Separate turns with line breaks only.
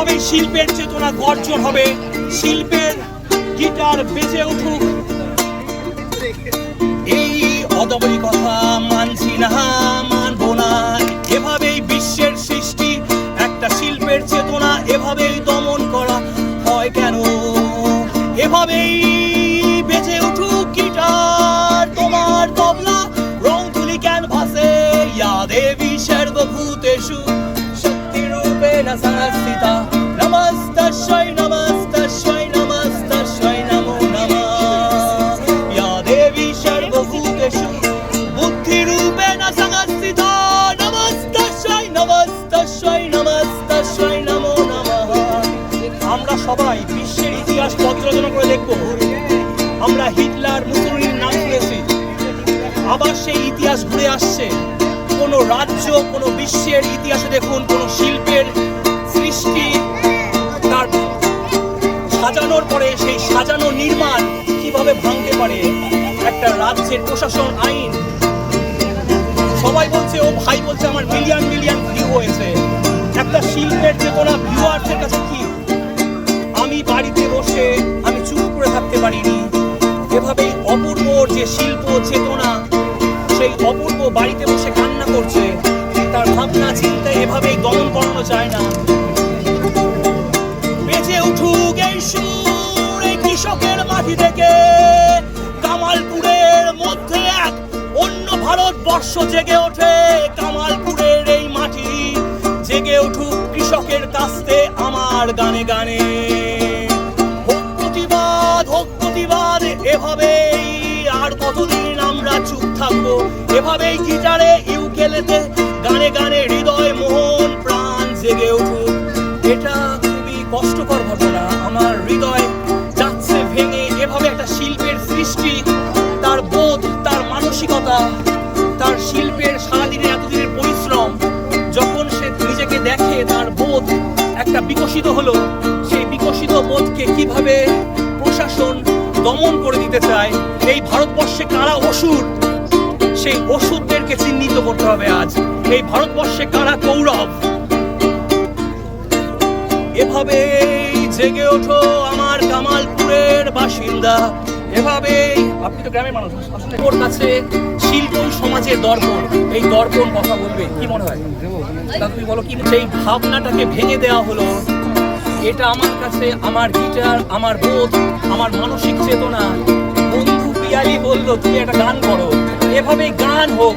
এভাবেই শিল্পের চেতনা গর্জন হবে, শিল্পের গিটার বেজে উঠুক। এই অদবরি কথা মানছি না, মানবো না। এভাবেই বিশ্বের সৃষ্টি, একটা শিল্পের চেতনা, এভাবেই দমন করা হয় কেন? এভাবেই বেজে উঠুক গিটার, তোমার তবলা, রং তুলি ক্যানভাসে, ইয়া দেবী শক্তি রূপে না সংস্থিতা বিশ্বের ইতিহাস পর্যালোচনা করে দেখব। আমরা হিটলার মুসলিনের নাম শুনেছি। আবার সেই ইতিহাস ঘুরে আসছে। কোনো রাজ্য, কোনো বিশ্বের ইতিহাসে দেখুন, কোনো শিল্পের সৃষ্টি তার সাজানোর পরে সেই সাজানো নির্মাণ কীভাবে ভাঙতে পারে? একটা রাজ্যের প্রশাসন, আইন অপূর্ব যে শিল্প, চেতনা, সেই অপূর্ব বাড়িতে বসে কান্না করছে, তার ভাবনা চিন্তা এভাবেই দমন করানো যায় না। বেজে উঠুক এই সুর, এই কৃষকের মাটি থেকে। কামালপুরের মধ্যে এক অন্য ভারতবর্ষ জেগে ওঠে। কামালপুরের এই মাটি জেগে উঠুক কৃষকের কাস্তে আমার গানে গানে। হোক প্রতিবাদ হোক প্রতিবাদ এভাবেই থাকব। এভাবেই গিটারে ইউকেলেতে গানে গানে হৃদয় মোহন প্রাণ জেগে উঠুক। এটা খুবই কষ্টকর ঘটনা। আমার হৃদয় যাচ্ছে ভেঙে। এভাবে একটা শিল্পের সৃষ্টি, তার বোধ, তার মানসিকতা, তার শিল্পের সারাদিনের এতদিনের পরিশ্রম, যখন সে নিজেকে দেখে, তার বোধ একটা বিকশিত হলো। সেই বিকশিত বোধকে কীভাবে প্রশাসন দমন করে দিতে চায়? এই ভারতবর্ষে কারা অসুর? সেই ওষুধদেরকে চিহ্নিত করতে হবে আজ। এই ভারতবর্ষে কারা কৌরব? এভাবে জেগে ওঠো আমার কামালপুরের বাসিন্দা। এভাবে আপনি তো গ্রামের মানুষ, আসলে ওর কাছে শিল্প সমাজের দর্পণ। এই দর্পণ কথা বলবে, কি মনে হয়? তুমি বলো কি সেই ভাবনাটাকে ভেঙে দেওয়া হলো। এটা আমার কাছে, আমার গিটার আমার বোধ, আমার মানসিক চেতনা। বন্ধু পিয়ালি বলল, তুমি একটা গান করো। এভাবেই গান হোক